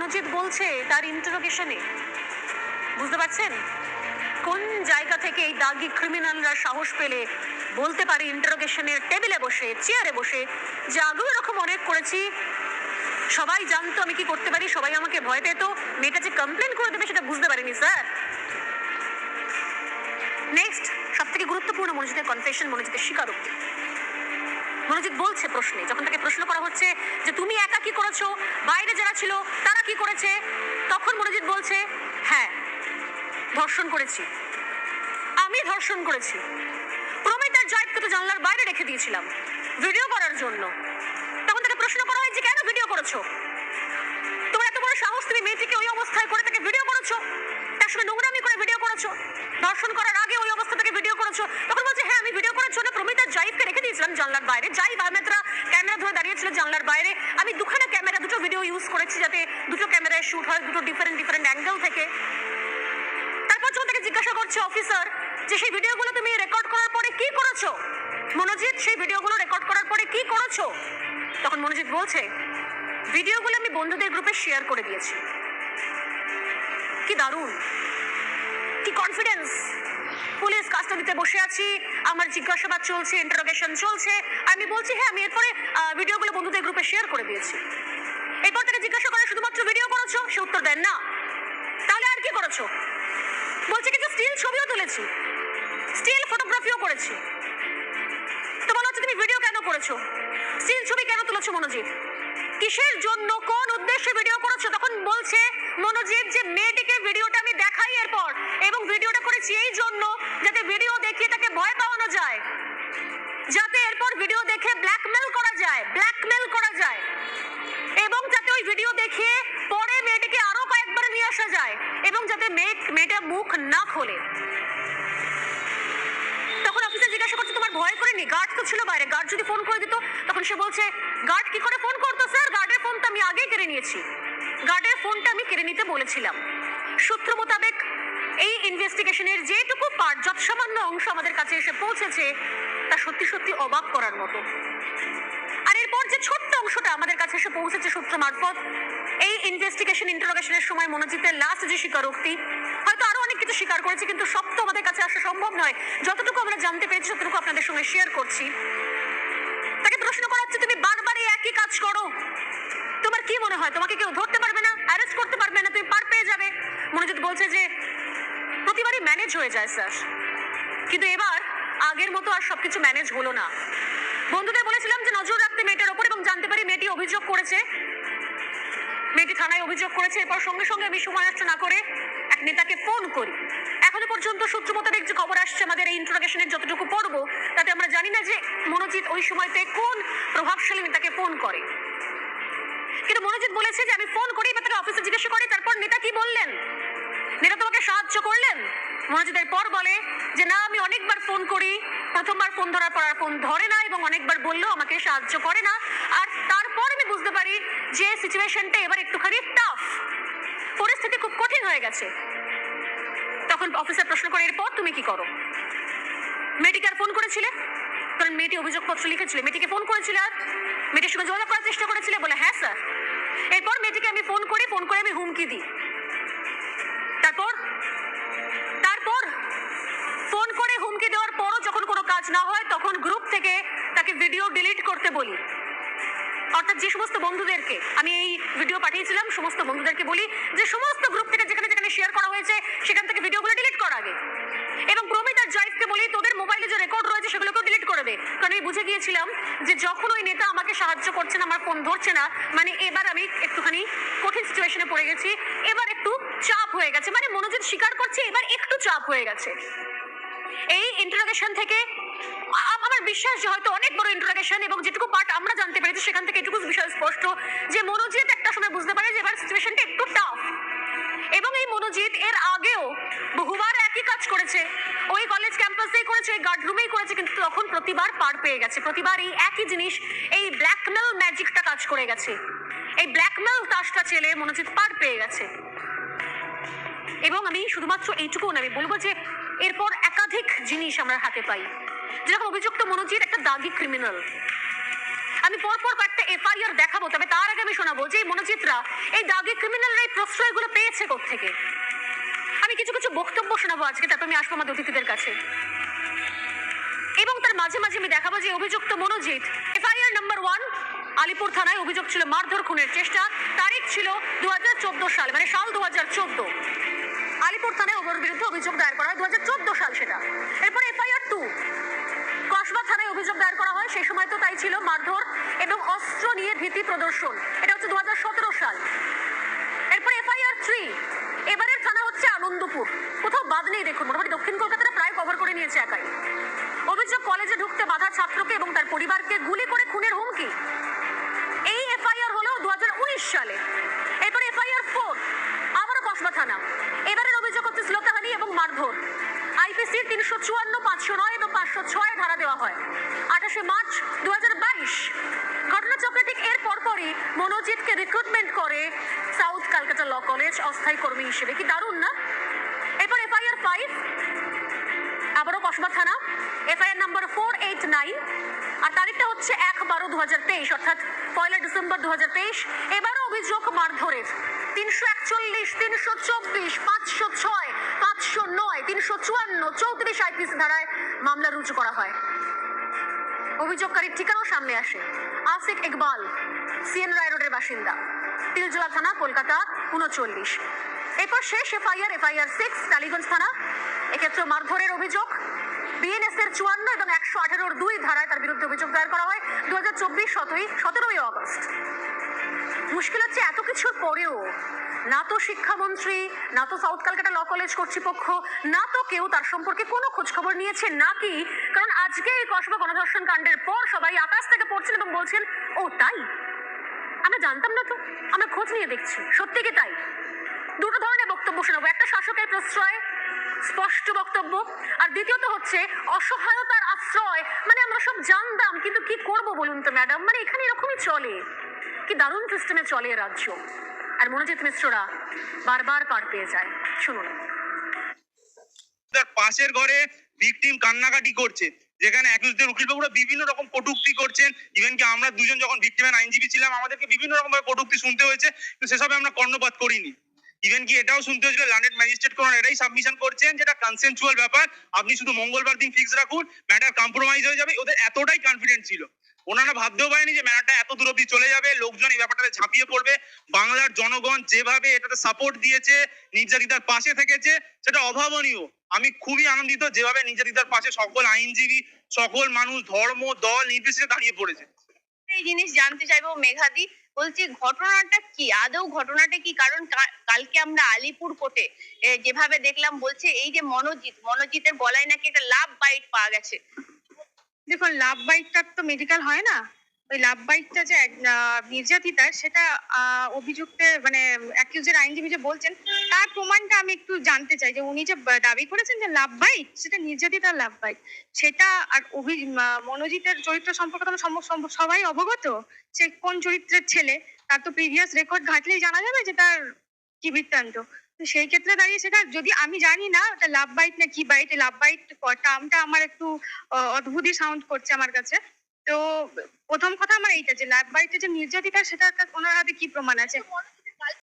মনোজিৎ বলছে তার ইন্টারোগেশনে বুঝতে পারছেন? কোন জায়গা থেকে এই দাগি ক্রিমিনালরা সাহস পেলে বলতে পারে ইন্টারোগেশনের টেবিলে বসে চেয়ারে বসে, যে আগেও এরকম অনেক করেছি, সবাই জানতো আমি কি করতে পারি, সবাই আমাকে ভয় পেত, মেয়েটা যে কমপ্লেন করে দেবে সেটা বুঝতে পারিনি স্যার নেক্সট সব থেকে গুরুত্বপূর্ণ মনোজিতের কনফেশন মনোজিতের স্বীকারোক্তি। মনোজিৎ বলছে প্রশ্নে, যখন তাকে প্রশ্ন করা হচ্ছে যে, তুমি একা কি করেছ? বাইরে যারা ছিল তারা কি করেছে? তখন মনোজিৎ বলছে হ্যাঁ ধর্ষণ করেছি। আমি ধর্ষণ করেছি। প্রমিতার জয়কে তো জানলার বাইরে রেখে দিয়েছিলাম, ভিডিও করার জন্য। তখন তাকে প্রশ্ন করা হয় যে কেন ভিডিও করেছ? তোমার এত বড় সাহস, তুমি মেয়েটিকে ওই অবস্থায় করে তাকে ভিডিও করেছ? তার সঙ্গে নোংরামি করে ভিডিও করেছ? ধর্ষণ করার আগে ওই অবস্থা থেকে ভিডিও করেছ? তখন বলছে হ্যাঁ আমি ভিডিও করার জন্য প্রমিতার জাইফকে রেখে দিয়েছিলাম জানলার বাইরে। জাইভ আহমেদরা ক্যামেরা ধরে দাঁড়িয়েছিল জানলার বাইরে। আমি দুখানা ক্যামেরা, দুটো ভিডিও ইউজ করেছি যাতে ক্যামেরায় শুট হয় দুটো ডিফারেন্ট ডিফারেন্ট অ্যাঙ্গেল থেকে। তারপর যখন তাকে জিজ্ঞাসা করছে অফিসার যে সেই ভিডিওগুলো তুমি রেকর্ড করার পরে কি করেছ? মনোজিৎ, সেই ভিডিওগুলো রেকর্ড করার পরে কি করেছ? তখন মনোজিৎ বলছে ভিডিওগুলো আমি বন্ধুদের গ্রুপে শেয়ার করে দিয়েছি। কি দারুণ। কি কনফিডেন্স পুলিশ কাস্টাডিতে বসে আছি, আমার জিজ্ঞাসাবাদ চলছে ইন্টারোগেশন চলছে। আমি বলছি হ্যাঁ আমি এরপরে ভিডিওগুলো বন্ধুদের গ্রুপে শেয়ার করে দিয়েছি। জিজ্ঞাসা করে, শুধুমাত্র ভিডিও করেছ? সে উত্তর দেন, না। তাহলে আর কি করেছ? বলছে কিন্তু স্টিল ছবিও তুলেছি। স্টিল ফটোগ্রাফিও করেছি। তো বলা হচ্ছে, তুমি ভিডিও কেন করেছ? স্টিল ছবি কেন তুলেছো, মনোজিৎ? কিসের জন্য? কোন উদ্দেশ্যে ভিডিও করেছ? তখন বলছে, মনোজিৎ, যে মেয়েটিকে ভিডিওটা আমি দেখাই এরপর এবং ভিডিওটা করেছি এই জন্য যাতে ভিডিও দেখিয়ে তাকে ভয় পাওয়ানো যায়। যাতে এরপর ভিডিও দেখে ব্ল্যাকমেল করা যায় ব্ল্যাকমেল করা যায়। ওই ভিডিও দেখে পরে মেয়েটিকে আরও কয়েকবার নিয়ে আসা যায় এবং যাতে মেয়ে, মেয়েটা মুখ না খোলে। তখন অফিসার জিজ্ঞাসা করছে, তোমার ভয় করেনি? গার্ড তো ছিল বাইরে। গার্ড যদি ফোন করে দিত? তখন সে বলছে গার্ড কি করে ফোন করতো স্যার গার্ডের ফোন তো আমি আগেই কেড়ে নিয়েছি। গার্ডের ফোনটা আমি কেড়ে নিতে বলেছিলাম। সূত্র মোতাবেক এই ইনভেস্টিগেশনের যেটুকু পার্ট যত সামান্য অংশ আমাদের কাছে এসে পৌঁছেছে, তা সত্যি সত্যি অবাক করার মতো। অংশটা আমাদের কাছে এসে পৌঁছেছে সূত্র মারফত। এই ইনভেস্টিগেশন ইন্টারোগেশনের সময় মনোজিতের লাস্ট যে স্বীকারোক্তি হয়তো আরও অনেক কিছু স্বীকার করেছে, কিন্তু সব তো আমাদের কাছে আসা সম্ভব নয়। যতটুকু আমরা জানতে পেরেছি, ততটুকু আপনাদের সঙ্গে শেয়ার করছি। তাকে প্রশ্ন করা হচ্ছে, তুমি বারবার একই কাজ করো? তোমার কি মনে হয়? তোমাকে কেউ ধরতে পারবে না? অ্যারেস্ট করতে পারবে না? তুমি পার পেয়ে যাবে? মনোজিৎ বলছে যে, প্রতিবারই ম্যানেজ হয়ে যায় স্যার কিন্তু এবার আগের মতো আর সবকিছু ম্যানেজ হলো না। বন্ধুদের বলেছিলাম যে নজর রাখতে মেয়েটার ওপর এবং জানতে পারি মেয়েটি অভিযোগ করেছে। মেয়েটি থানায় অভিযোগ করেছে। এরপর সঙ্গে সঙ্গে আমি সময় না করে এক নেতাকে ফোন করি। এখনও পর্যন্ত সূত্র মোতাবেক যে খবর আসছে, আমাদের এই ইন্ট্রোডাকশনের যতটুকু পড়ব, তাতে আমরা জানি না যে মনোজিৎ ওই সময়তে কোন প্রভাবশালী নেতাকে ফোন করে। কিন্তু মনোজিৎ বলেছে যে আমি ফোন করি বা তাকে অফিসে জিজ্ঞাসা করি, তারপর নেতা কি বললেন? নেতা তোমাকে সাহায্য করলেন? মনোজিতের পর বলে যে, না, আমি অনেকবার ফোন করি। প্রথমবার ফোন ধরার পর আর ফোন ধরে না এবং অনেকবার বললেও আমাকে সাহায্য করে না। আর তারপর আমি বুঝতে পারি যে সিচুয়েশনটা এবার একটুখানি টাফ পরিস্থিতি খুব কঠিন হয়ে গেছে। তখন অফিসার প্রশ্ন করে, এরপর তুমি কি করো? মেয়েটিকে আর ফোন করেছিলে? কারণ মেয়েটি অভিযোগপত্র লিখেছিল। মেয়েটিকে ফোন করেছিলে আর মেয়েটির সঙ্গে যোগাযোগ করার চেষ্টা করেছিলে বলে হ্যাঁ স্যার এরপর মেয়েটিকে আমি ফোন করি, ফোন করে আমি হুমকি দিই। না হয় তখন গ্রুপ থেকে তাকে ভিডিও ডিলিট করতে বলি। অর্থাৎ যে সমস্ত বন্ধুদেরকে আমি এই ভিডিও পাঠিয়েছিলাম, সমস্ত বন্ধুদেরকে বলি যে সমস্ত গ্রুপ থেকে যেখানে যেখানে শেয়ার করা হয়েছে, সেখান থেকে ভিডিওগুলো ডিলিট করা আগে। এবং প্রমিত আর জয়ফকে বলি, তোদের মোবাইলে যে রেকর্ড রয়েছে, সেগুলোকেও ডিলিট করে দে। কারণ আমি বুঝে গিয়েছিলাম যে যখন ওই নেতা আমাকে সাহায্য করছে না, আমার ফোন ধরছে না মানে এবার আমি একটুখানি কঠিন সিচুয়েশনে পড়ে গেছি। এবার একটু চাপ হয়ে গেছে মানে মনোযোগ স্বীকার করছে, এবার একটু চাপ হয়ে গেছে। ইন্টারোগেশন থেকে আমার বিশ্বাস যে হয়তো অনেক বড় ইন্টারোগেশন এবং যেটুকু পার্ট আমরা জানতে পেরেছি, সেখান থেকে এটুকু বিষয় স্পষ্ট যে মনোজিৎ একটা সময় বুঝতে পারে যে এবার সিচুয়েশনটা একটু টাফ এবং এই মনোজিৎ এর আগেও বহুবার একই কাজ করেছে। ওই কলেজ ক্যাম্পাসেই করেছে, ওই গার্ড রুমেই করেছে, কিন্তু তখন প্রতিবার পার পেয়ে গেছে। প্রতিবার এই একই জিনিস, এই ব্ল্যাকমেল ম্যাজিকটা কাজ করে গেছে। এই ব্ল্যাকমেল তাসটা ছেলে মনোজিৎ পার পেয়ে গেছে। এবং আমি শুধুমাত্র এইটুকু আমি বলব যে এরপর একাধিক জিনিস আমরা হাতে পাই। যেরকম অভিযুক্ত মনোজিৎ একটা দাগি ক্রিমিনাল আমি পরপর কয়েকটা এফআইআর দেখাবো, তবে তার আগে আমি শোনাবো যে এই এই দাগি ক্রিমিনালরা এই প্রশ্রয়গুলো পেয়েছে থেকে আমি কিছু কিছু বক্তব্য শোনাবো আজকে, তারপর আমি আসব আমাদের অতিথিদের কাছে। এবং তার মাঝে মাঝে আমি দেখাবো যে অভিযুক্ত Monojit, FIR number one Alipur থানায় অভিযোগ ছিল মারধর খুনের চেষ্টা। তারিখ ছিল দু হাজার চোদ্দ সাল মানে সাল দু হাজার চোদ্দ। আলিপুর থানায় ওর বিরুদ্ধে অভিযোগ দায়ের করা হয় দু সাল সেটা। এরপর এফআইআর টু কসবা থানায় অভিযোগ দায়ের করা হয়, সেই সময় তো তাই ছিল মারধর এবং অস্ত্র নিয়ে ভীতি প্রদর্শন। এটা হচ্ছে দু সাল। এরপর এফআইআর থ্রি এবারের থানা হচ্ছে আনন্দপুর। কোথাও বাদ নেই, দেখুন, মোটামুটি দক্ষিণ কলকাতাটা প্রায় কভার করে নিয়েছে একাই। অভিযোগ কলেজে ঢুকতে বাধা ছাত্রকে এবং তার পরিবারকে গুলি করে খুনের হুমকি। তিনশো চুয়ান্ন, পাঁচশো নয় এবং পাঁচশো ছয় ধারা দেওয়া হয়। আঠাশে মার্চ দু ঘটনাচক্রে ঠিক এর পরপরই মনোজিৎকে রিক্রুটমেন্ট করে সাউথ ক্যালকাটা ল কলেজ অস্থায়ী কর্মী হিসেবে। কি দারুণ না? এরপর এফআইআর ফাইভ আবারও কসবা থানা। FIR number four eight nine আর তারিখটা হচ্ছে এক বারো দু হাজার তেইশ, অর্থাৎ পয়লা ডিসেম্বর দু হাজার তেইশ। এবারও অভিযোগ মারধরের। তিনশো একচল্লিশ, তিনশো চব্বিশ, পাঁচশো ছয়, পাঁচশো নয়, তিনশো চুয়ান্ন, চৌত্রিশ আইপিসি ধারায় মামলা রুজু করা হয়। অভিযোগকারীর ঠিকানাও সামনে আসে। আসিক ইকবাল, সিএন রায় রোডের বাসিন্দা। তিলজোড়া থানা, কলকাতা, উনচল্লিশ। এরপর শেষ এফআইআর এফআইআর সিক্স, টালিগঞ্জ থানা। এক্ষেত্রে মারধরের অভিযোগ। বিএনএস এর চুয়ান্ন এবং একশো আঠেরোর দুই ধারায় তার বিরুদ্ধে অভিযোগ দায়ের করা হয়। দু হাজার চব্বিশ সতেরোই সতেরোই অগস্ট। মুশকিল হচ্ছে এত কিছুর পরেও না তো শিক্ষামন্ত্রী, না তো সাউথ ক্যালকাটা ল কলেজ কর্তৃপক্ষ, না তো কেউ তার সম্পর্কে কোনো খোঁজ খবর নিয়েছে নাকি কারণ আজকে এই কসবা গণধর্ষণ কাণ্ডের পর সবাই আকাশ থেকে পড়ছেন এবং বলছেন, ও, তাই? আমরা জানতাম না তো, আমরা খোঁজ নিয়ে দেখছি, সত্যি কি তাই? দুটো ধরনের বক্তব্য শোনাবো, একটা শাসকের প্রশ্রয়, স্পষ্ট বক্তব্য, আর দ্বিতীয়ত হচ্ছে অসহায়তার আশ্রয়। মানে আমরা সব জানতাম, কিন্তু কি করব বলুন তো, ম্যাডাম? মানে এখানে এরকমই চলে। কি দারুণ সিস্টেমে চলে রাজ্য। আর মনোজিৎ মিশ্ররা বারবার পার পেয়ে যায়। শুনুন। পাশের ঘরে ভিকটিম কান্নাকাটি করছে। যেখানে অ্যাকিউজদের উকিলবাবুরা বিভিন্ন রকম কটূক্তি করছেন। ইভেন কি আমরা দুজন যখন ভিকটিমের আইনজীবী ছিলাম, আমাদেরকে বিভিন্ন রকম ভাবে কটূক্তি শুনতে হয়েছে। কিন্তু সেসবে আমরা কর্ণপাত করিনি। ইভেন কি এটাও শুনতে হয়েছিল ল্যান্ডেড ম্যাজিস্ট্রেট কোন এটাই সাবমিশন করছেন, যেটা কনসেনচুয়াল ব্যাপার। আপনি শুধু মঙ্গলবার দিন ফিক্স রাখুন ম্যাটার কম্প্রোমাইজ হয়ে যাবে। ওদের এতটাই কনফিডেন্ট ছিল। ওনারা ভাবতেও পারেনি যে ম্যাটারটা এত দূর অব্দি চলে যাবে, লোকজন এই ব্যাপারটাতে ঝাঁপিয়ে পড়বে। বাংলার জনগণ যেভাবে এটাতে সাপোর্ট দিয়েছে, নির্যাতিতার পাশে থেকেছে, সেটা অভাবনীয়। আমি খুবই আনন্দিত যেভাবে নির্যাতিতার পাশে সকল আইনজীবী, সকল মানুষ, ধর্ম, দল নির্বিশেষে দাঁড়িয়ে পড়েছে। এই জিনিস জানতে চাইব মেঘাদি, বলছি ঘটনাটা কি? আদৌ ঘটনাটা কি? কারণ কালকে আমরা আলিপুর কোর্টে যেভাবে দেখলাম বলছে এই যে মনোজিৎ, মনোজিতের গলায় নাকি একটা লাভ বাইট পাওয়া গেছে। দেখুন লাভ বাইকটার তো মেডিকেল হয় না। ওই লাভ বাইকটা যে নির্যাতিতার সেটা আহ, অভিযুক্তের মানে অ্যাকিউজের আইনজীবী যে বলছেন তার প্রমাণটা আমি একটু জানতে চাই। যে উনি যে দাবি করেছেন যে লাভ বাইক সেটা নির্যাতিতার লাভ বাইক সেটা আর অভি মনোজিতের চরিত্র সম্পর্কে তো আমরা সবাই অবগত? সে কোন চরিত্রের ছেলে? তার তো প্রিভিয়াস রেকর্ড ঘাটলেই জানা যাবে যে তার কি বৃত্তান্ত? তো সেই ক্ষেত্রে দাঁড়িয়ে সেটা যদি আমি জানি না, ওটা লাভ বাইট না কি বাইট লাভ বাইট টার্মটা আমার একটু অদ্ভুতই সাউন্ড করছে আমার কাছে। তো প্রথম কথা আমার এইটা যে লাভ বাইটের যে নির্যাতিতা সেটা ওনার হাতে কি প্রমাণ আছে?